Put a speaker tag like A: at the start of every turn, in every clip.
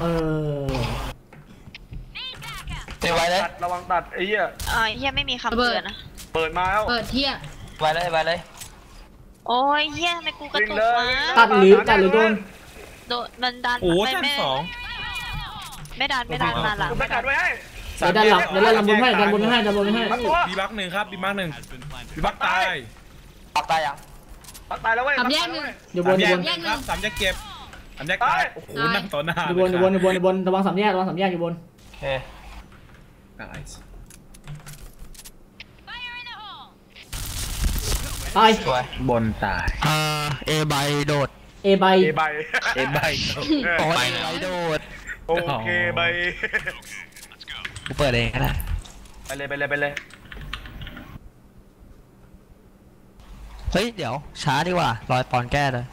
A: เออ
B: เตะไว้เลย
C: ตัดระวังตัดไอ้เหี้ย
D: อ่าเฮียไม่มีคำเตือนนะ
C: เปิดมาแล้ว
E: เปิดเที่ย
B: ไว้เลยไว้เลย
D: โอ้ยเฮียทำไมกูกระ
C: วิ่ง
D: ตุก
C: เล
D: วะ
C: ย
A: ตัดหรือตัดหรือโดน
D: โดนมันดัน
F: โอ้
D: ไม่
F: แท่น
D: ไม่
F: สอง
D: ไม่ดันไม่ดันมาหลัง
C: กูไม่ตัดไว้ให้
A: เดี๋ยวด้านหลังเดี๋ยวด้านหลังบนให้ด้านบนให้ด้านบนให้
C: ตัดตัว
F: บีบักหนึ่งครับบีบักหนึ่งบีบักตาย
B: ออกตายยัง
C: ตัดตายแล้วเว้ย
E: ทำแยกหนึ่ง
A: อยู่บน
F: สาม
A: อยู่
F: แย
A: บน
F: กครับสามแยกเก็บสามแยกตายโอ้โหนั่งต่อหน้า
A: อยู่บนอยู่บนอยู่บนอยู่บนระวังสามแยกระวังสามแยกอยู่บน
B: โอเค
F: ตาย
A: ตาย
B: สวย
F: บนตาย
G: อ่าเอใบโดด
A: เอใบ
C: เอใบ
F: เอ็ใบ
G: โอ้ยใบโดด
C: โอเคใบ
G: กูเปิดเองก็ได้
C: ไปเลยไปเลยไปเลย
G: เฮ้ย เดี๋ยว ช้าดีกว่า รอยปอนแก้เลย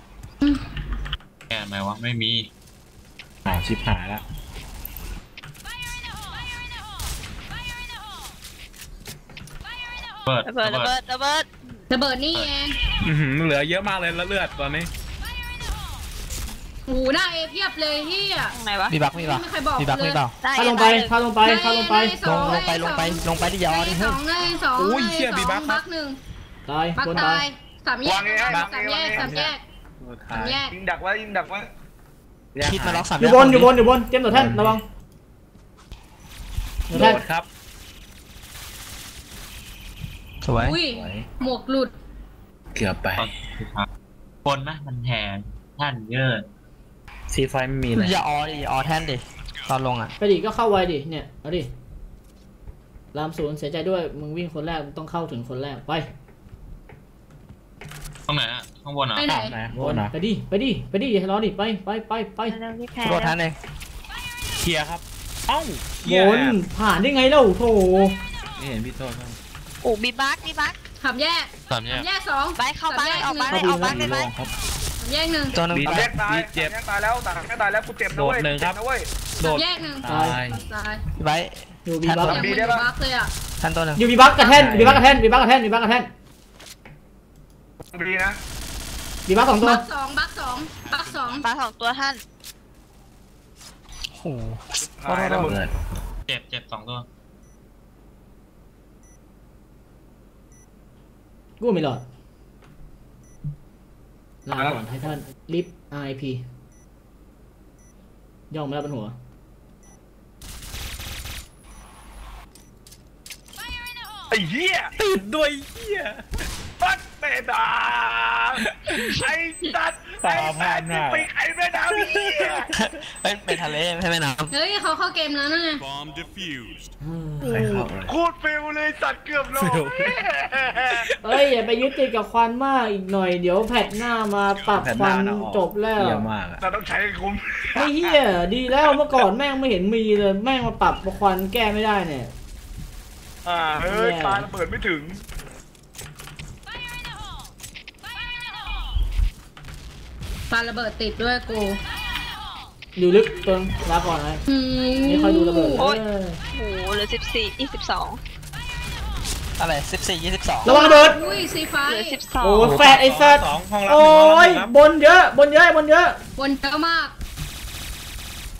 H: แก้ไหมวะไม่มี
F: อ้าวชิบหายแล้ว
H: เปิด
D: ระเบิดระเบิดระเบิด
E: ระเบิดนี่เอง
F: อื้อหือเหลือเยอะมากเลยแล้วเลือดตอนนี้
E: หูหน้าเอเพียบเลยเฮีย
D: ตรงไหนวะ
G: มีบักมีบัก
E: ไม่มีใครบอก
G: มีบัก
E: เลย
G: มีเปล่า
D: ได้
A: พาลงไป
D: ได้
A: พาลงไปพาลงไป
G: ลงลงไปลงไปลงไปที่ยอ
E: ใน
G: นี่
E: ส
G: เฮ้
E: อยงในสอง
F: อุ้ย
E: ใน
F: เชี่ย
E: ส
F: มี
E: อง
F: บัคครับ
E: บักหนึ่ง
A: ตาย
E: บัก
A: บน
E: ตา
A: ตาย
E: ย สามแยกสามแยกสามแยกสามแยก
C: ยิงดักไว้ยิงดักไว้
G: คิดมาล็อกสาม
A: อยู่บนอยู่บนอยู่บนเจมส์ตัวแท่นระวังตัว
F: โด
A: แท่น
F: ดครับ
G: สวย
E: อุ้ยหมวกหลุด
F: เกือบไป
H: ตอนสุดท้ายบนนะมันแทนท่านเยอะ
F: ซีไฟไม่มีเลย
G: อย่าออดิออแท่นดิตอนลงอะ
A: ไปดิก็เข้าไวดิเนี่ยเอาดิรามศูนย์เสียใจด้วยมึงวิ่งคนแรกมึงต้องเข้าถึงคนแรกไป
H: ตรงไหนอะข้างบนเหรอ
E: ไปไหน
F: นะ
A: บ
F: บ
A: น
F: นนะ
A: ไปดิไปดิไปดิอย่ารอดิไปไปไปไป
D: เร็วที่แพ้
G: โดดแท่นเอง
F: เคลียร์ครับเอ้าเคลี
A: บ
F: ยร์
A: นผ่านได้ไงเล่าโถ
F: ไม่เห็นพี่โทษครับ
D: โอ้บีบักบีบัก
E: สามแยก
H: สามแย
E: สากมแยกสอง
D: ไปเข้าบ้านเลยออกบ้านเลยออกบ้านเลยไป
F: ลงครับ
E: สามแยกหนึ่ง
G: ตัวหนึง
F: บี
C: ตัด
F: แบ
C: แย
F: ก
C: กตาย
F: บีเจ็บ
C: ตัดแยกตายแล้วตัดแยกตายแล้วกูเจ็บนะเว้ย
F: โดดหนึ่งครับ
C: เจ็นะเว้ย
F: โด
E: สาม
F: ด
E: แยกหนึ่ง
F: ตาย
E: ตาย
G: พี่ไบร์ท
A: อยู่บีบัก
E: อยากเหมือนบักเลยอะ
G: แท่นตัวหนึ่ง
A: อยู่บีบักกับแท่นบีบักกับแท่นบีบักกับแท่นบีบักกับแท่น
C: ดีนะ
A: บีบักสองตัว
E: บักสองบักสองบักสอง
D: ปลาสองตัวท่าน
G: โอ้โห
C: หายแล้วมึง
F: เกิด
H: เจ็บเจ็บสองตัว
A: กูไม่รอดลาก่อนไททันลิฟ RIP ย่องมาแล้วบนหัว
C: ไอ้เหี้ย
F: ติดด้วยเหี้ย
C: ปัดเตะดาไอ้ตัด
F: ต่อ
C: ไอ้
F: ผ่านหน้า
C: ไปไอ้แม่น้ำเหี้ย
G: เฮ้ยเป็นทะเลไม่ใช่แม่น้
E: เฮ้ยเขาเข้าเกมแล้วนั่นไง
I: Bomb defused.
F: ใครเข้าเลย
C: โคตรฟิลเลยสัตว์เกือบโล
F: ฟิล
A: เอ้ยอย่าไปยึดติดกับควันมากอีกหน่อย เดี๋ยวแพทหน้ามาปรับ
F: แผ่น
A: ควัน
F: หน้าออก
A: จบแล้ว
F: เหี้ยมากอะ
C: เราต้องใช้ให้คุ้ม
A: ไอ้เหี้ยดีแล้วเมื่อก่อนแม่งไม่เห็นมีเลยแม่งมาปรับควันแก้ไม่ได้เนี่ย
C: อ่าเฮ้ย
A: แย่
C: ปลาระเบิดไม่ถึง
E: ปาระเบิดติดด้วยกู
A: อยู่ลึกตัวนึงลาก่อนนะ
E: อืม
A: นี่คอยดูระเบิด
D: โอ้ย
A: เออ
D: โอ้โหเหลือสิบสี่ยี่สิบสองำ
G: อะไรสิบสี่ยี่สิบสอง
A: ระวังระเบิด
E: อุ้ยซีไฟ
D: เหลือสิบสอง
A: โอ้แฟดไอ้สัตว์
F: สองห้องรับ
A: โอ้
F: หนึ่งห้องรับบหนึ่งครับ
A: นเยอะ บนเยอะบนเยอะ
E: บนเยอะมาก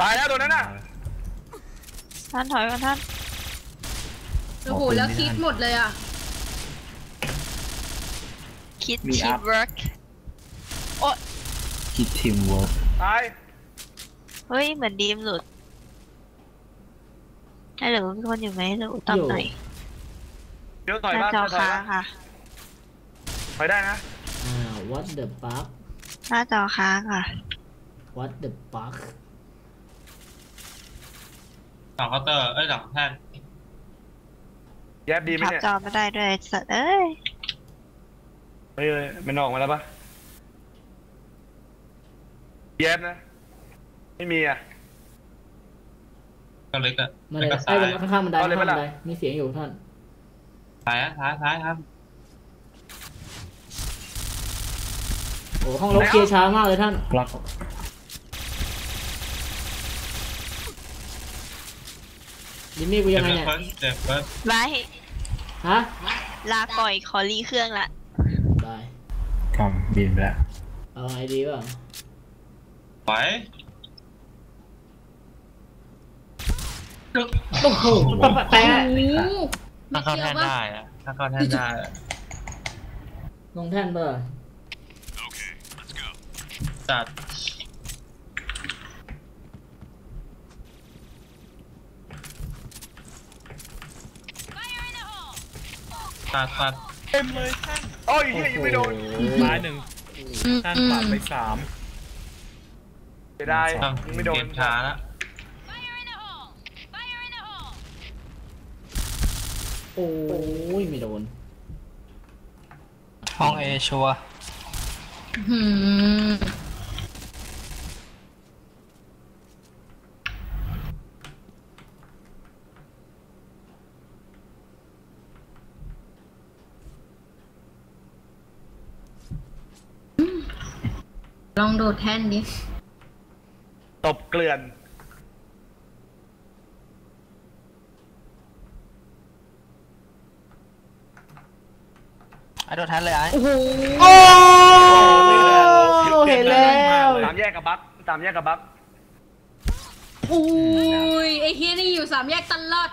C: ตายแล้วตัวนั้นน่ะ
D: ท่านถอยก่อนท่าน
E: โอ้โหแล้วคิดหมดเลยอะ
D: คิด
F: มี
D: ที
F: อั
D: ม
F: พ
D: เวิร์ก
F: คิดทีมเวิร์ก
C: ตาย
D: เฮ้ย เหมือนดีมหลุดไอ้เหลือมีคนอยู่ไหมหรือตำไหน
C: เดี๋ยวถ
D: ห
C: อย
D: น้า
C: บ้าน
D: จอ
C: ถอย
D: ค้าง
C: บ้าน
D: ค่ะ
C: ถอยได้นะ
A: อ่า what the fuck
D: หน้าจอค้างค่ะ
A: what the fuck
H: สองเคาน์เตอร์ เอ้ยสองแท่น
C: แยบดีไหม
D: ขับ
C: เนี่ย
D: จอไม่ได้ด้วยไอ้สัตว์เอ้ย
C: เฮ้ยเฮ้ยมันออกมาแล้วปะ แยบนะ ไม่มีอะ
H: ก็เล็กอะ
A: มาเล
H: เล็
A: ย
H: กกับ
A: ไอ้
H: ซ้าย
A: ยข้างๆบันได
C: เอาเลย
A: ข้างๆบัน
C: ปะ
A: ได
C: ล่ะ
A: มีเสียงอยู่ท่าน
H: ซ้ายอะซ้ายซ้ายครับ
A: โอ้ห้องรบเคลียร์ช้ามากเลยท่าน
F: ล็อก
A: ดิมมี่กู
H: เจ็
A: ยั
H: บ
A: งไง
H: เฟิ
A: เนี่ย
H: ร์สเจ็บเฟิร์ส
D: บาย
A: ฮะ
D: ลาก่อยขอรีเครื่องละ
A: บาย
F: คอมบินไปแล้ว
A: เอาไงดีวะ
H: ไหว
A: โอ้โหแปะแปะ
E: โอ้โห
H: ถ้าเข้าแท่นได้อะถ้าเข้าแท่นได้อะ
A: ลงแท่นเปล่า
H: จัดตัดตัด
C: เต็มเลยท่านโอ้ยเฮียยังไม่โดน
F: ตายหนึ่ง
E: อืม
F: ท่าน
E: อื
F: ปรับ
E: ม
F: ไปสาม
C: เสียดาย
H: ต้อง
C: ยังไม่โด
H: เก
C: น
H: มช้าแล้ว
A: โอ้ยไม่โดน
G: ห้องเอชัวร์
E: หืมลองโดดแท่นดิ
C: ตบเกลื่อน
G: ไอ้โดนแทนเลยไอ้
E: โอ้โห
A: โอ้เห็นแล้ว
C: สามแยกกับบัคสามแยกกับบัค
E: โอ้ยไอ้เฮียนี่อยู่สามแยกตลอด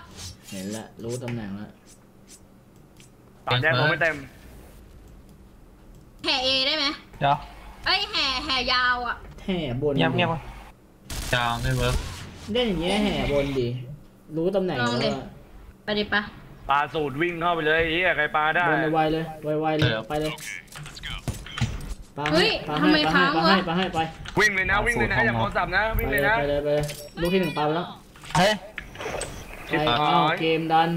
A: เห็นแล้วรู้ตำแหน่งแล้ว
C: สามแยกผมไม่เต็ม
E: แห่เอได้ไหม
G: เดี๋ยว
E: เอ้ยแห่แห่ยาวอะ
A: แห่บน
G: เงียบเงียบก่อน
H: ยาวไม่เวิร์ก
A: เล่นอย่างเงี้ยแห่บนดิรู้ตำแหน่ง
E: ลองดิ
A: แล้วอะ
E: ไปดิปะ
C: ปลาสูตรวิ่งเข้าไปเลยเฮียใครปลาได้
A: บนไวๆเลยไวๆเลยไปเลยปาให้
E: เฮ้ย
A: ปา
E: ทำไม
A: ให้ปา
E: ค้าง
A: ให้
E: วะ
A: ปาให้ปาให้
C: วิ่งเลยนะวิ่งเลยนะอย่าโทรศัพท์นะ
A: ไป
C: วิ่ง
A: ไป
C: เลย
A: เลย
C: นะ
A: ไปเลยไปเลยลูกที่หนึ่งปาไปแล้ว
G: เฮ้ย
C: ชิ
A: ไป
C: บหา
A: เอา
C: ย
A: เกมดัน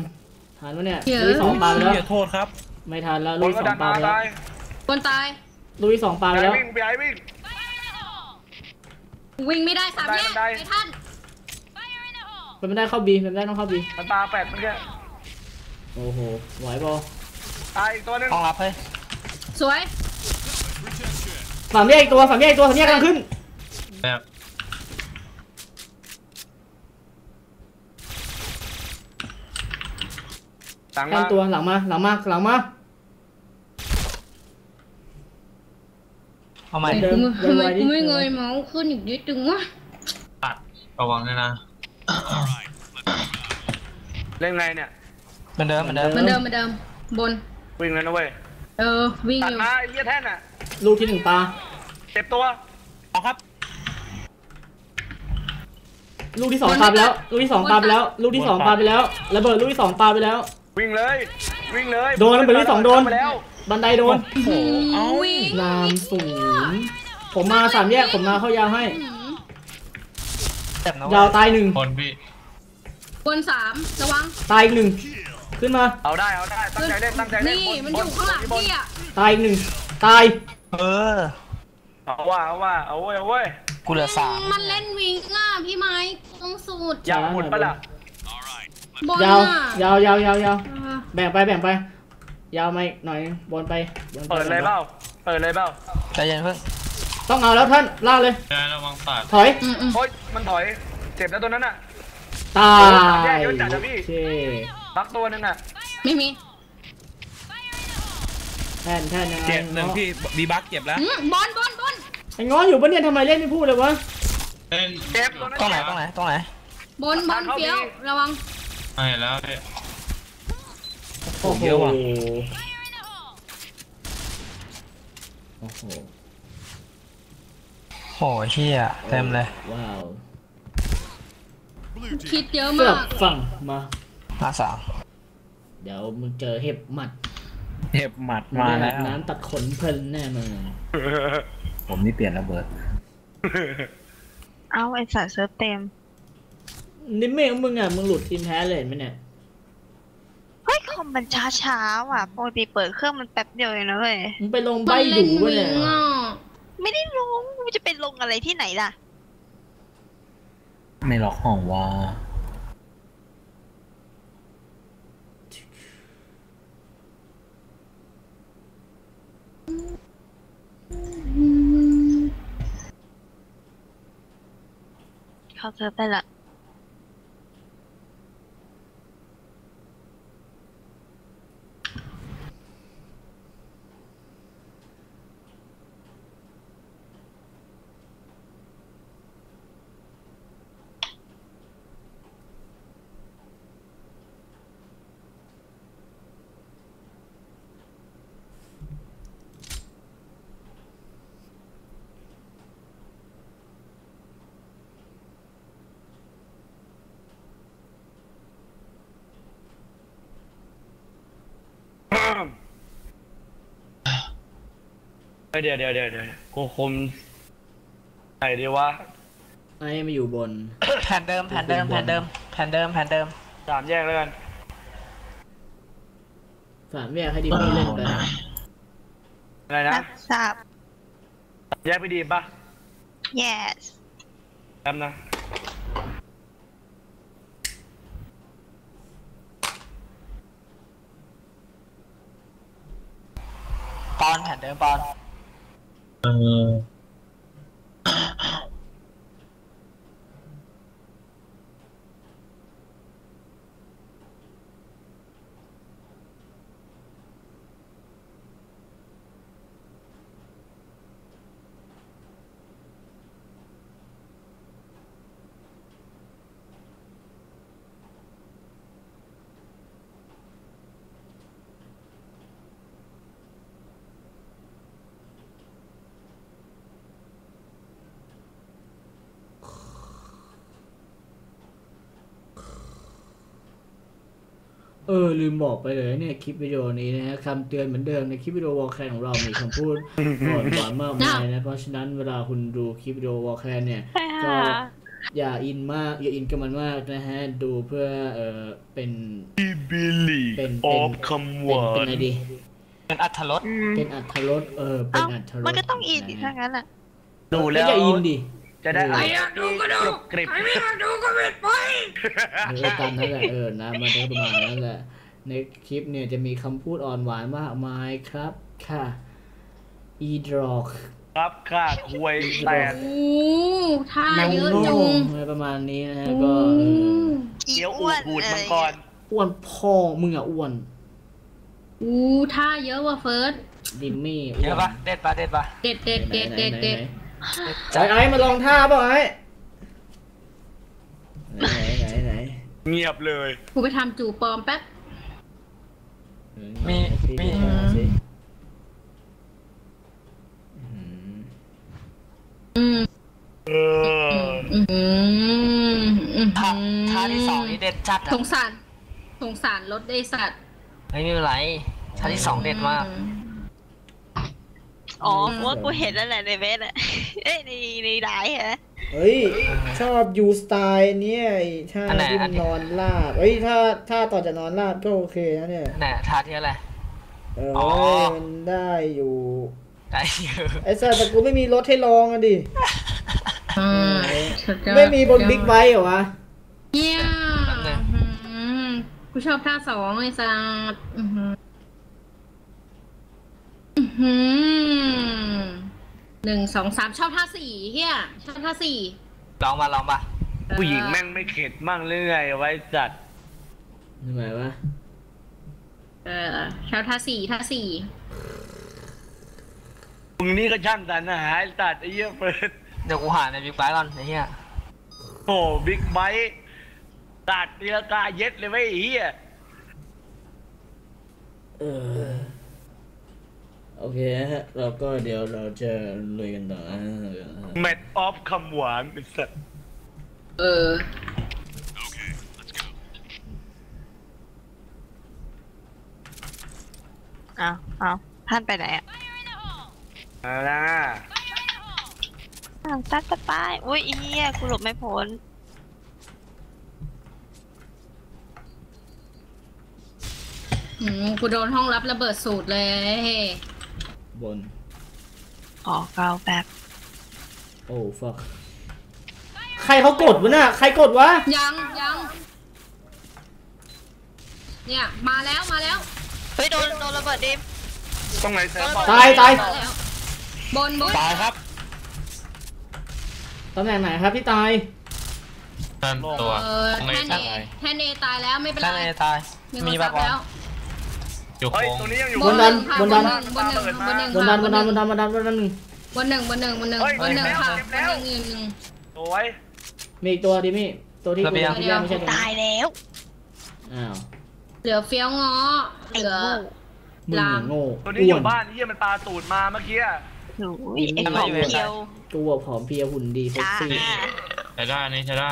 A: ทันวะเนี่ย
E: เหี้ย
A: ลูกที่สองปาไปแล้ว
F: อย่าโทษครับ
A: ไม่ทันแล้ว
C: บ
A: ลูก
C: น
A: ที่
C: ก็
A: สอ
C: ดั
A: ง
C: น
A: ปา
C: มา
A: ไปแล้ว
C: ตาย
E: คนตาย
A: ลูกที่สองปาไป
C: ไป
A: แล้ว
C: วิ่งไปไอ้วิ่ง
E: วิ่งไม่ได้สามแยก
C: บันได
E: ไอ้ท่าน
A: เป็นไม่ได้เข้าบีเป็นไม่ได้ต้องเข้าบี
C: มันปลาแปดเมื่อกี้
A: โอ้โหไหวบอล
C: ตายอีกตัวหนึง
G: ห้องรับเฮ้ย
E: สวย
A: สามแยกอีกตัวสามแยกอีกตัวสามแยกกำลังขึ้น
H: แบบ
C: หลัง
A: แท
C: มาน
A: ตัวหลังมาหลังมาหลังมา
G: เอาใหม่
A: เดิน
E: ทำไม
A: ไวๆดิ
E: กูไม่เงยเมาส์ขึ้นอีกนิดนึงวะ
H: ตัดระวังด้วยนะ
C: เล่นไงเนี่ย
G: เหมือนเดิมเหมือนเดิม
E: เหมือนเดิมเหมือนเดิมบน
C: วิ่งแล้วนะเว้ย
E: เออ วิ่ง
C: ตั
E: อ
C: ด
E: ยู่
C: มาไอ้เหี้ยแท่นอะ
A: ลูกที่หนึ่งปา
C: เจ็บตัว
F: เอาครับ
A: ลูกที่สองปาไปแล้ว ลูกที่สองปาไปแล้ว ลูกที่สองปาไปแล้ว ระเบิดลูกที่สองปาไปแล้ว
C: วิ่งเลย วิ่งเลย
A: โดนระเบิดที่สองโดน
C: ไปแล้ว
A: บันไดโดน
F: โอ้โหเอา
E: วิ่ง
A: นามศูนย์ผมมาสามแยกผมมาเข้ายาวให้
E: หืม
G: เจ็บนะ
A: ยาว
G: เว้ย
A: ตายหนึ่ง
H: คนพี่
E: บนสามระวัง
A: ตายอีกหนึ่งขึ้นมา
C: เอาได้เอาได้ตั้งใจเล่นตั้งใจเล่น
E: นี่
C: บ
E: มันอยู่ข้างหลัง
C: บน
E: พี่อะ
A: ตายอีกหนึ่งตาย
G: เออ
C: เอาว่าเอาว่าเอาเว้ยเอาเว้ย
G: กูเหลือสาม
E: มันเล่นวิ่งอะพี่ไม้ตรงสูตร
C: อยากหมุนปะล่ะ
E: บน
A: ยาว
E: อะ
A: ยาวยาวยาวยาว
E: เออ
A: แบ่งไปแบ่งไป ยาวมาอีกหน่อยบนไปบนไป
C: เปิดเลยเปล่า เปิดเลยเปล่า
G: ใจเย็นเพิ่ง
A: ต้องเอาแล้วท่านลากเลย
H: ยายระวังตัด
A: ถอย
E: อืมอืม
C: โอ๊ยมันถอย เจ็บแล้วตัวนั้นอะ
A: ตา
C: โอ้ยสามแย
A: ย
C: กเยอะจัดอะพี่
A: โอเค
C: บักตัวนึงอะ
E: ไม่มี
A: แท่นแท่นยังไง
F: เจ็บหนึ่งพี่บีบักเจ็บแล้ว
E: อืมบอลบอลบอล
A: ไอ้ง้ออยู่ปะเนี่ยทำไมเล่นไม่พูดเลยวะ
H: เล่น
C: เจ็บตัวนั้น
G: ตรงไหนตรงไหนตรงไหน
E: บนบอลเฟี้ยวระวัง
H: ไม่แล้วพี่
A: โอ้โห
F: เยอะว่ะ
A: โอ้โห
G: โหเฮียเต็มเลย
A: ว้าว
E: คิดเยอะ
A: เสื
E: มาก
A: กฝั่งมา
G: มาสาม
A: เดี๋ยวมึงเจอเห็บหมัด
F: เห็บหมัดมา
A: ได้
F: แล้ว
A: น้ำตัดขนเพลินแน่มึง
F: ผมนี่เปลี่ยนระเบิด
D: เอาไอสัตว์เซิร์ฟเต็ม
A: นี่เมฆมึงอะ มึงหลุดทีมแพ้เลยเห็นไหมเนี่ย
D: เฮ้ยคอมมันช้าช้าๆว่ะปกติเปิดเครื่องมันแป๊บเดียวเองนะเว้ย
A: มึงไปลง
E: บ
A: ใบ
E: อลเล่
A: ดู
E: น
A: วะ
E: วิ่
A: เนี่ย
E: งอะ
D: ไม่ได้ลงมันจะเป็นลงอะไรที่ไหนล่ะ
F: ไม่ล็อกห้องว่า
D: เข้าเซิร์ฟได้ละ
C: เฮ้ยเดี๋ยวเดี๋ยวเดี๋ยวเดี๋ยวกูคุมไหนดีวะ
A: ไอ้มาอยู่บน
B: แผ่นเดิมแผ่นเดิมแผ่นเดิมแผ่นเดิมแผ่นเดิม
C: สามแยกแล้วกัน
A: สามแยกให้ดิมี่เล่นไป
C: อะไรนะ
D: รับทราบ
C: สามแยกพี่ดีปะ
D: yes
C: แป๊บนะ
B: ปอนแผ่นเดิมปอน
H: เเอ
A: อลืมบอกไปเลยเนี่ยคลิปวิดีโอนี้นะฮะคำเตือนเหมือนเดิมในคลิปวิดีโอวอลแคนของเรา มีคำพูดอ่อนหวานมากมายนะเพราะฉะนั้นเวลาคุณดูคลิปวิดีโอวอลแคนเนี่ยก็อย่าอินมาก อย่าอินกับมันมากนะฮะ ดูเพื่อเออเป็น
C: บิลลี่
A: เป็น
C: อ
A: เป็
C: อนฟคำห
A: เป็น
C: วา
A: เป็น
C: น
A: อะไรดี
B: เป็นอัธรส
D: อืม
A: เป็นอัธรสเออเป็น
D: เอ้า
A: อัธรส
D: มันก็ต้องอินอีกะถ้า
A: ฮะ
D: งั้นอะ
C: ดูแล้ว
A: ก็อย่าอินดิ
C: จะได้
A: เออ
C: อ่าน
E: อยากดูก็ดู
C: กริบ
E: ใครไม่อยากดูก็ปิดไป
A: เออตามนั้นแหละเออนะมันก็ประมาณนั้นแหละ ในคลิปเนี่ยจะมีคำพูดอ่อนหวานมากมายครับค่ะ อีดรอก
C: ครับค่าควยแตก
E: โอ้ท่าเยอะจุง
A: อะไรประมาณนี้นะฮะ
E: โอ้
A: ก็เออ
D: อี
C: เดี๋ยวอู
D: อ้วน
C: ดบูด
D: อะไร
C: มังกร
A: อ้วนพ่อมึงอะอ้วน
E: โอ้ท่าเยอะว่ะเฟิร์ส
A: ดิมมี่
B: เยอะปะเด็ดปะเด็ดปะ
E: เด็ดเด็ดเด็ดเด็ดเด็ด
A: ไอ้ไอ้มาลองท่าเปล่าไอ้ไหนไหนไหน
C: เงียบเลย
E: กูไปทำจู่ปลอมแป๊บ
B: มีมี
A: สิ
E: อืม
C: เออ
E: อืมอืม
B: ท่าท่าที่สองนี่เด็ดจัด
E: ส
B: อะ
E: งสารสงสารรถไอสัตว์
B: ไม่มีอะไรท่าที่สองเด็ดมาก
D: อ๋อกูว่ากูเห็นแล้วแหละในเว็บอะเอ้ยในในไลน์ฮะ
A: เฮ้ย ชอบยูสไตล์เนี่ยไอ้ท่า
B: อันไหน
A: ที่มันนอนราบเฮ้ยถ้าถ้าต่อจากนอนราบก็โอเคนะเนี่ย
B: น่ะท่าที่อะไร
A: เออ
B: อ๋อ
A: มันได้อยู่
B: ได้เยอะ
A: ไอ้สัสแต่กูไม่มีรถให้ลองอะดิ
E: อืมสุดยอด
A: ไม่มีบนบิ๊กไบค์เหรอวะ
E: เยี่ยมอืมกูชอบท่าสองไอ้สัตว์อื้อหืออื้อหือ หนึ่งสองสามชอบท่าสี่เฮียชอบท่าสี่
B: ลองมาลองมา
C: ผู้หญิงแม่งไม่เข็ดมั่งเรื่อยไว้จัด
A: ทำไมวะ
E: เออชอบท่าสี่ท่าสี่
C: มึงนี่ก็ช่างสรรหาไอ้ตัดไอ้เหี้ยเฟิร์ส
B: เดี๋ยวกูหาในบิ๊กไบค์ก่อนไอ้เหี้ย
C: โอ้บิ๊กไบค์ตัดตีลากาเย็ดเลยไว้ยไอ้เหี้ย
A: เออ โอเคฮะเราก็เดี๋ยวเราจะลุยกันต่อนะ
C: แมทออฟคำหวานไอ้สัส
E: เออ
D: เอาเอาท่านไปไหนอะ
C: เอาละ
D: อ้าวตัดสปายอุ้ยอีเหี้ยกูหลบไม่พ้น
E: อืมกูโดนห้องรับระเบิดสูตรเลยเฮ้
A: บน
D: ออกเกาแบบ
A: โอ้ฟักใครเขากดวะน่ะ ใครกดวะ
E: ยังยังเนี่ย มาแล้วมาแล้ว
D: เฮ้ยโดนโดนระเบิดดิม
C: ตรงไหนเซิร์ฟบอก
A: ตายตาย
E: มาแล้วบนบน
F: ตายครับ
A: ตำแหน่งไหนครับที่ตาย
H: นั่นตัว
E: เออแท่นเอแท่นเอตายแล้วไม่เป็น
B: ท่าน
E: ไร
B: เอตาย
E: มี
B: มี
E: คน
B: ปะ
E: ซับ
B: ปอน
E: แล้ว
H: อยู่
C: เฮ้ย
H: โค้ง
C: ตรงนี้ยังอยู่
A: บนดัน
E: ค่ะ
A: บนดัน
E: บนหนึ่งบนหนึ่ง
A: บนดันบนดันบ
E: บ
A: น
E: น
A: ดันบนดันบนดันหนึ่ง
E: บนหนึ่งบนหนึ่งบนหนึ่ง
C: เฮ้ย
E: บนหนึ่ง
C: เก็บ
E: ค่ะ
C: แล้ว
E: บนหนึ่งอีกหนึ่ง
C: โอ้ย
A: มีอีกตัวดิมี่ตัวที่
B: ระ
A: กู
B: เบียง
A: ที่แรกไม่ใช่ตัว
D: ตา
A: นี้
D: ยแล้ว
A: อ้าว
E: เหลือเฟี้ยวง้อ
D: ไอ้
E: เหลือ
D: โง่
A: มึงนี่โง่
C: ตัวนี้อ
A: อ้ว
C: ยู่
A: น
C: บ้านเหี้ยมันปลาตูดมาเมื่อกี้อะ
D: หนูไอ้ของเพียว
A: ตัวผอมเพรียวหุ่นดีเซ็ก
D: จ้า
A: ซี่
H: ใช้ได้อันนี้ใช้ได้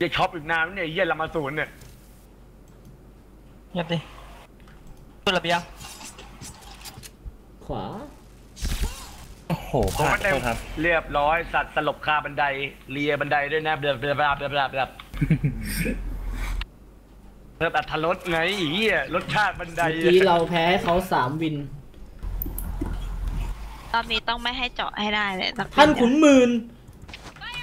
C: จะช็อปอีกนานไหมเนี่ยไอ้เหี้ยลามาศูนย์เนี่ย
B: เงียบดิ ขึ้นระเบียง
A: ขวา
F: โอ้โหพ
C: โอ้
F: ลาด
C: เต็
F: โท
C: ม
F: ษครับ
C: เรียบร้อยสัตว์สลบคาบันไดเลียบันไดด้วยนะเดือบเดือบเดือบเดือบเดือบเดือบเพิ่มอัตรสไงอีเหี้ยรสชาติบันได
A: เมื่อกี้เราแพ้ให้เขาสามวิน
D: รอบนี้ต้องไม่ให้เจาะให้ได้เลยสัก
A: ท่านขุนหมื่น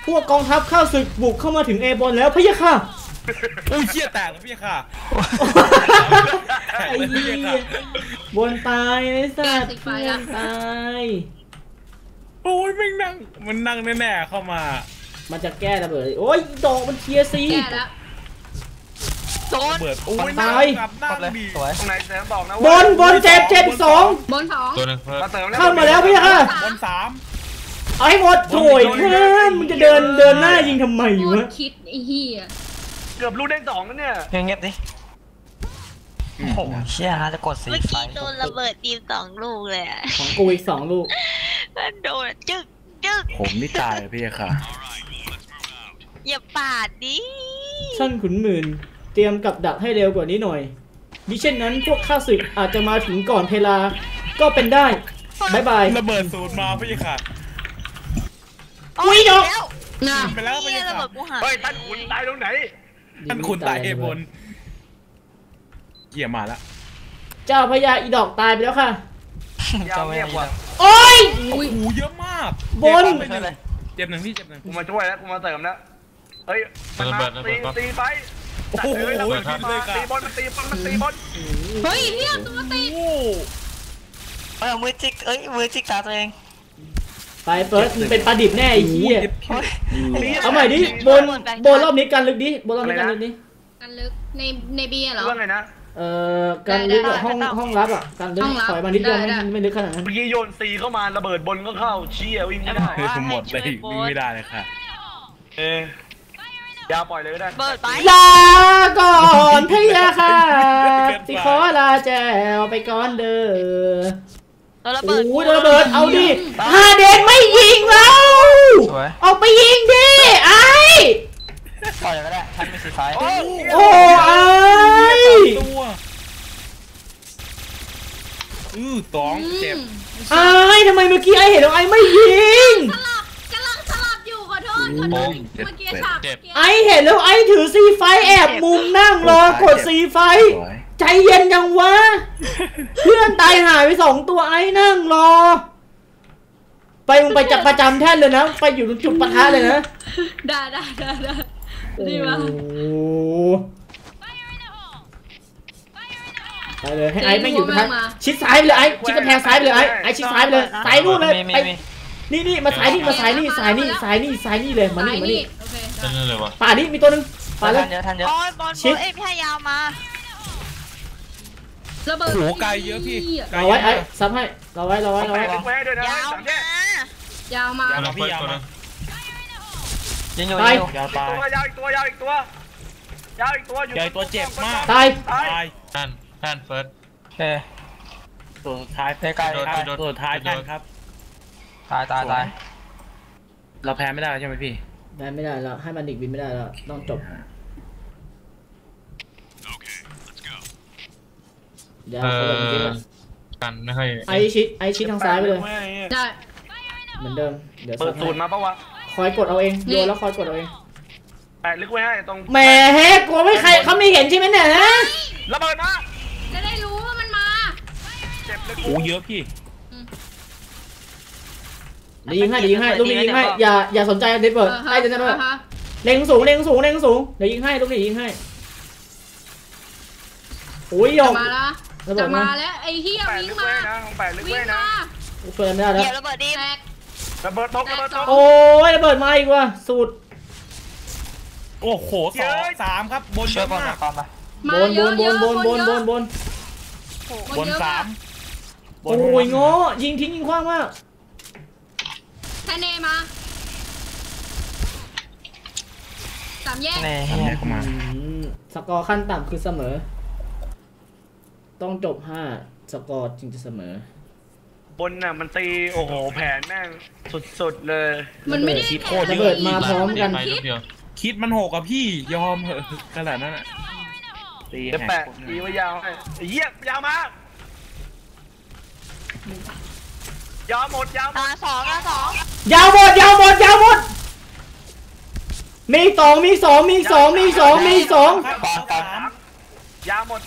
A: พวกกองทัพข้าศึกบุกเข้ามาถึงเอบนแล้วพะยะค่ะ
F: โอ้ยเชี่ยแตกแล้วพี่ค่ะ
A: ไอ้เหี้ยบนตายไอ้สัตว์
E: แก้ติดไฟ
A: เพื่อ
E: ละ
A: นตาย
F: โอ้ยแม่งนั่งมันนั่งแน่ๆเข้ามา
A: มันจะแก้ระเบิดโอ้ยดอกมันเคลียร์ซี
E: แก้แล้ว
D: โดน
F: เบิดโอ้ย
A: ตา
F: นั่
A: ย
F: งกลับนั่ง
G: เลย
F: ดี
G: สวย
C: ตรงไหนเสริมบอกนะ
A: บนบนเจ็บเจ็บอีกสอง
E: บนสอง
H: ตัวหนึงเพิ่ม
C: มาเสริมแล้ว
A: เข้ามาแล้วพี่ค่ะ
F: บนสาม
A: เอาให้หมดโถยเพื่อนมึงจะเดินเดินหน้ายิงทำไม
E: โควะตรคิดไอ้เหี้ย
C: เกือบรู้ได้สองแล้วเนี่ย
G: เพียงเงียบดิโอ้โหเชี่ยน่าจะกดสี
D: เมื่อ
G: ไฟ
D: กี้โดนระเบิดตีสองลูกเลยอะ
A: ของกูอีกสองลูก
D: โดนจึกจึก
F: ผมนี่ตายอะพี่ค่ะ
D: อย่าปาดดิ
A: ท่านขุนหมื่น เตรียมกับดักให้เร็วกว่านี้หน่อยมิเช่นนั้นพวกข้าศึกอาจจะมาถึงก่อนเพลา ก็เป็นได้บายบาย
F: ระเบิดสูตรมาพี่ค่ะ
A: อุ๊ยดอก
D: แล้ว
E: น่ะ
F: ไปแล้วพี่
D: เนี่ยระ
F: ค่ะ
D: เบิดกูหาย
C: เฮ้ยท่านขุนตายตรงไหน
F: ท่านคุณตายเอบนเกี่ยมาแล้ว
A: เจ้าพญาอีดอกตายไปแล้วค่ะ
C: ยาวเงียบว่ะ
A: โอ้ย
F: โอ้โหเยอะมาก
A: บน
F: เจ็ไปหงเจ็บหนึ่งพี่เจ็บหนึ่ง
C: กูมาช่วยแล้วกูมาเสริมแล้วเฮ้ยมันมา
H: ระเบิดระ
C: ตี
H: เบิด
C: ตีไป
F: โอ้โห
C: เฮ้ยระเบิด
F: เลย
C: มา
F: ค่ะ
C: ตีบอลมันตีบอลมันตีบอล
E: เฮ้ยเหี้ยตัวติด
F: โอ้
G: เอ้ยเอามือจิกเอ้ยมือจิกตาตัวเอง
A: ไปเฟิร์สมึงเป็นปลาดิบแน่ไอ้เหี้ย
G: เฮ้ย
A: เอาใหม่ดิบนบนรอบนี้กันลึกดิบนรอบนี้กันลึกดิ
E: กันลึกในในเบียร์เหรอ
C: ว่าไงนะ
A: เอ่อกันลึกอะห้องห้องรับอะกันลึก
E: ห้องลับ
A: ถอยมานิดเดียว
E: ได้
A: ไม่
E: ได้
A: ไม่ลึกขนาดนั้น
C: เมื่อกี้โยนซีเข้ามาระเบิดบนก็เข้าเชี่ยวิ่งไม่ได้
F: หมดเลยวิ่งไม่ได้เลยค่ะ
C: เออยาวปล่อยเลยก็ได้
D: เบิดไป
A: ลาก่อนพะยะค่ะสิขอลาแจวไปก่อนเด้อ
D: โดนระ
A: โอ้
D: เบิด
A: โหโดนระเบิดเอาดิฮาเดนไม่ยิงแล้ว
G: สวย
A: ออกไปยิงดิไอ้
G: ต่อเลยก็ได้ฉันมีสีไฟ
C: โอ้
A: โอ้ไอ้
F: ตัวอือสองเจ็บ
A: ไอ้ทำไมเมื่อกี้ไอ้เห็นว่าไอ้ไม่ยิง
E: สลับกำลังสลับอยู่ขอโทษขอโทษเมื่อกี้ฉากเมื่อกี้
A: ไอ้เห็นแล้วไอ้ถือซีไฟแอบมุมนั่งรอกดซีไฟ
F: สวย
A: ใจเย็นยังวะ เพื่อนตายหายไปสองตัวไอ้นั่งรอ ไปมึงไปจับประจำแท่นเลยนะ ไปอยู่ตรงจุดปะทะเลยนะ
E: ได้ได้ได้ได้ดีมาก
A: โอ้โหไปเลยให้ไอ้ไม่งอยู่ปะทะชิดซ้ายไปเลยไอ้ชิดกระแพงซ้ายไปเลยไอ้ไอ้ชิดซ้ายไปเลยซ้ายนู่นเลย
G: มีมี
A: ไป
G: มี
A: นี่นี่มาซ้ายนี่มาซ้ายนี่ซ้ายนี่ซ้ายนี่ซ้ายนี่เลยมานี่มานี่
E: โอเค
H: นั่นเลยวะ
A: ป่านี่มีตัวหนึงป่าเล
G: ทั
A: ย
G: นเยอะทันเยอะ
D: โอ้ยบอลบ
A: ชิ
D: อ
A: ด
D: ลเอ้ยพี่ให้ยาวมา
E: ระเบิด
F: โอ้โหไกลเยอะพี่ไกล
A: เรา
F: เย
A: ไว้
F: อะ
A: ไอ้ซับให้เราไว้เราไว้เรา
C: ไป
A: ไว้
C: ลึกไว้ให้ด้วยนะ
D: ยาว
C: สามแย
D: มาก
E: ยาวมา
F: ยาว
H: ตัวหนึง
F: พี่
H: เพิ่ม
F: ยาว
H: ตัวหนึ
F: มาง
G: ยิงอยู่
A: ไป
G: ยิงอยู่
F: ยาว
C: ตั
F: ตายว
C: ยาวอีกตัวยาวอีกตัวยาวอีกตัวอยู่
F: ใหญ่ตัวเจ็บมาก
A: ตาย
C: ตาย
F: ตาย
H: ท่านท่านเฟิร์ส
G: โอเค
F: ตัวสุดท้าย
G: ใกล้ๆ
F: ครับ
H: โดน
F: ตัวสุดท้าย
H: โดน
F: ท่านครับ
G: ตายตายตาย
F: เราแพ้ไม่ได้ใช่ไหมพี่
A: ได้ไม่ได้แล้วให้มันดิกบินไม่ได้แล้วต้องจบ เดี๋ยว
H: เอ
A: เขาจะมาคิด
H: อ
A: ว่า
H: กันไม่ค่อย
A: ไอชิดไอชิดทางซ้ายไปเลย
E: ได้
A: เหมือนเดิม เดี๋ยว
C: เปิด
A: ซับ
C: สูตร
A: ให้
C: มาปะวะ
A: คอยกดเอาเองโยนแล้วคอยกดเอาเอง
C: แปะลึกไว้ให้ตรง
A: แหมเฮ้กลัวไม่ใครเขาไม่เห็นใช่ไหมเนี่ยฮะ
C: ระเบิดนะ
E: จะได้รู้ว่ามันมา
C: เจ็บเลย
F: โอ้เยอะพี่
A: เดี๋ยวยิงให้เดี๋ยวยิงให้ลูกนี้ยิงให้ อย่าอย่าสนใจเดนเปิด
E: อ่าฮะ
A: ไอ้เดนเปิด
E: อ่าฮะ
A: เล็งสูงเล็งสูงเล็งสูง เดี๋ยวยิงให้ลูกนี้ยิงให้โอ้ยหย
E: จะ
A: ก
E: มาละ
A: ระเบิ
E: จะ
A: ด
E: มา
A: มา
E: แล้วไอ้เฮีย
C: แปะ
E: วิ่ง
C: ลึก
E: มา
C: ไว้นะของแปะลึก
E: วิ่
C: ไว้
E: ง
C: นะ
E: มา
A: ช่วยกันไม่ได้แล้ว
D: เดี๋ยวระเบิดดิ
E: แตก
C: ระเบิดตกระเบิดตก
A: โอ้ยระเบิดมาอีกว่ะสูตร
F: โอ้โหสองสามครับบนเย
G: ช่วย
F: อะ
G: บอล
F: มาก
G: ก่อนไป
A: บ
E: มาน
A: บ
E: เยอะ
A: นบ
E: เย
A: น
E: อะ
A: บนบนบนบน
F: บนสาม
A: โอ้ยโง่ยิงทิ้งยิงขว้างมาก
E: แทนเนมาสามแยก
G: แน่
F: ทำแยกเข้ามา
A: อืมสกอร์ขั้นต่ำคือเสมอ ต้องจบห้าสกอร์จึงจะเสมอ
C: บนน่ะมันตีโอ้โหแผนแม่งสุดๆเลย
E: มันไม่ได้
F: คิดโคตร
A: ระเบิดมาพร้อมกัน
H: ไปลูกเดียว
F: คิดมันหกอะพี่ยอมเหอะขนาดนั้นอะตี
C: จะ
F: แหก
C: แปะ
F: โคตร
C: ตี
F: ง่าย
C: ไว้ยาวให้ไอ้เหี้ยยาวมายาวหมดยาวหม
D: ตา
C: ด
D: สองตาสอง
A: ยาวหมดยาวหมดยาวหมดมีสองมีสองมีสองมีสองมีสอง
F: ครับ
H: ปอนปอน
C: สามยาวหมด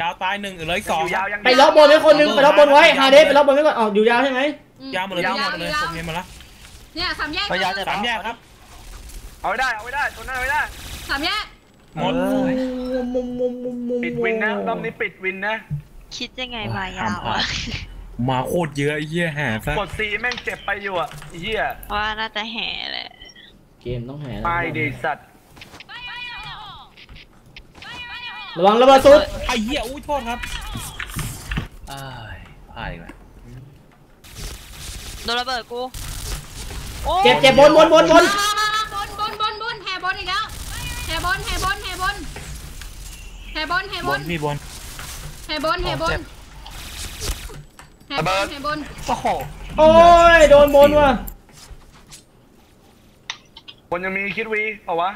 F: ยาวตายหนึ่งเหลืออีกสอง
C: อยู่ยาวยัง
A: ไปล็อกบนไว้คนหนึงไปล็อกบนไว้ฮาเดสไปล็อกบนไว้ก่อนอ๋ออยู่ยาวใช่ไหม
E: อืม
F: ยาวหมดเลยยาวหมดเลย
E: ยาว
F: ผมเห็นมาแล้ว
E: เนี่ยสามแยก
H: พยายามจะ
F: สามแยกครับ
C: เอาไว้ได้เอาไว้ได้ตัวนั้นเอาไว้ได้
E: สามแยก
F: หมด
C: ปิดวินนะรอบนี้ปิดวินนะ
D: คิดยังไงมายาวอะ
F: มาโคตรเยอะไอ้เหี้ยแห่ซะ
C: กดซีแม่งเจ็บไปอยู่อะไอ้เหี้ย
D: ว่าน่าจะแห่แหละ
A: เกมต้องแห่แล้ว
C: ไม่ดีสัตว์
A: ระวังระเบิดสุด
F: ไอ้เหี้ยอุ้ยโทษครับอ้ายพลาดอีกแล้ว
D: โดนระเบิดกูโอ้
A: เจ็บเจ็บบนบนบนบน
E: มามามาบนบนบนบนแห่บนอีกแล้วแห่บนแห่บนแห่บนแห่บนแห่
F: บบน
E: น
F: พี่บน
E: แห่บนแห่บนแห่บนแห่บน
H: โอ้โห
A: โอ้ยโดนบนว่ะ
C: คนยังมีคิดวีเอาวะ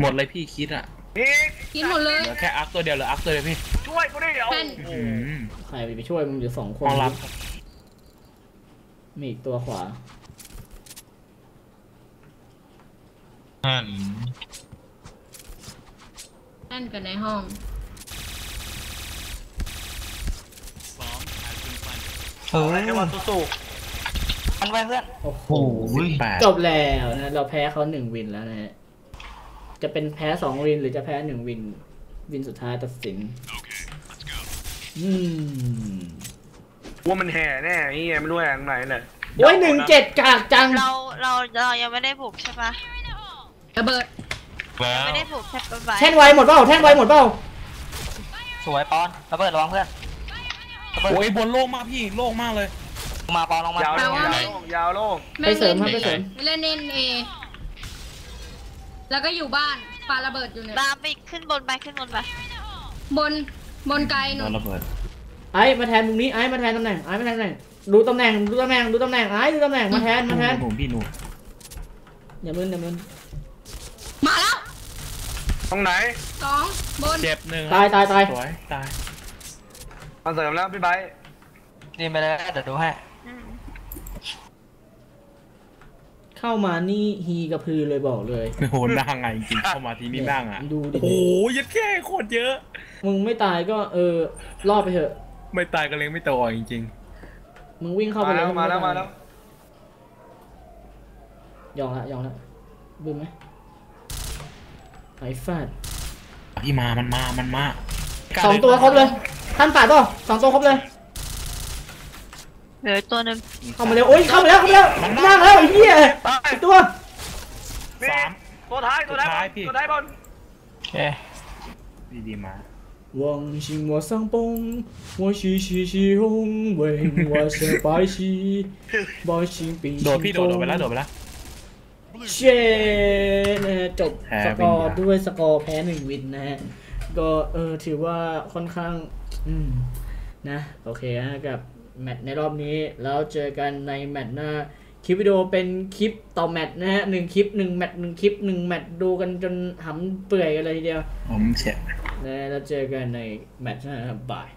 F: หมดเลยพี่คิดอะ
C: นี่
E: กินหมดเลย
F: เหลือแค่อัพตัวเดียวเหลืออัพตัวเดียวพี่
C: ช่วยกูดิเอา
E: แผ่น
F: อืม
A: ใครไปช่วยมึงอยู่สองคน
F: ห้องรับ
A: มีอีกตัวขวา
H: อืม
E: แน่นกันในห้อง
H: เฮ้ย
C: จังหวะสู้
H: มันไปเพื่อน
A: โอ้โห
H: โอ้ย
F: แปด
A: จบแล้วนะ เราแพ้เขาหนึ่งวินแล้วนะฮะ จะเป็นแพ้สองวินหรือจะแพ้หนึ่งวิน วินสุดท้ายตัดสินอืม
C: ๆว่ามันแห่แน่ไอ้เหี้ยไม่รู้แห่ตรงไหนเลย
A: โอ้ยหนึ่งเจ็ดกากจัง
D: เราเราเรายังไม่ได้บุกใช่ปะ
E: ระเบิด
H: แล้ว
D: ไม่ได้บุกใช่ปะไป
A: แท่นไวหมดเปล่าแท่นไวหมดเปล่า
B: สวยปอนระเบิดระวังเพื่อนระเบิด
F: โอ้ยบนโล่งมากพี่โล่งมากเลย
B: ลงมาปอนลงมายา
C: วโล่งยาวโล่งยาวโล่ง
A: ไปเสริมครับไปเสริม
E: เล่นเอ็นเอ แล้วก็อยู่บ้านปาระเบิดอยู่เนี่ย
D: ตามไปขึ้นบนไปขึ้นบนไป
E: บนบนไกลห
F: โด
E: นู
F: นระเบิด
A: ไอ้มาแทนมุมนี้ไอ้มาแทนตำแหน่งไอ้มาแทนตำแหน่งดูตำแหน่งดูตำแหน่งดูตำแหน่งไอ้ดูตำแหน่งมาแทนมาแทน
F: หนูพี่หนู
A: อย่ามึนอย่ามึน
E: มาแล้ว
C: ตรงไหน
E: สองบน
F: เจ็บหนึ่ง
A: ตายตายตาย
F: สวยตาย
C: มาเสริมแล้วพี่ไบร์ท
B: ดีไปเลยเดี๋ยวดูให้
D: อืม
A: เข้ามานี่ฮีกระพือเลยบอกเลย
F: โอ้โหนั่งไงจริงๆเข้ามาทีนี่นั่งอะ
A: ดูดิ
F: โอ้โหยัดแค่โคตรเยอะ
A: มึงไม่ตายก็เออรอดไปเถอะ
F: ไม่ตายก็เลี้ยงไม่โตอะจริง
A: มึงวิ่งเข้าไป
C: มา
A: เล
C: แล้
A: ยว
C: มาแล้วมาแล้ว
A: ยองละยองละบึ้มไหมไอ้ฟาด
F: ๆพี่มามันมามันมา
A: สองตัวครบเลยท่านปาดป่ะสองตัวครบเลย
D: เหลือตัวหนึง
A: เข้ามาแล้วโอ้ยเข้ามาแล้วเข้ามาแล้วล่างแล้วไอ้เหี้ยไอ้ตัว
F: สาม
C: ตัวท้ายตัวท้าย
F: ตัวท้าย
C: บอล
B: โอเค
F: ดีดีมา
A: วงชิงวัวซังปงวัวชีชีชีฮงเว
F: งวัว
A: เสืไปชีบอชิงปิง
F: โดดพี่โดดไปแล้วโดดไปแล้ว
A: เชนจบสกอร์ด้วยสกอร์แพ้หนึ่งวินนะฮะก็เออถือว่าค่อนข้าง อืมนะ โอเคฮะกับ แมตช์ในรอบนี้ แล้วเจอกันในแมตช์หน้าคลิปวิดีโอเป็นคลิปต่อแมตช์นะฮะหนึ่งคลิปหนึ่งแมตช์หนึ่งคลิปหนึ่งแมตช์ดูกันจนหำเปื่อยกันเลยทีเดียว
F: ผมเฉียด
A: นะแล้วเจอกันในแมตช์หน้าครับบาย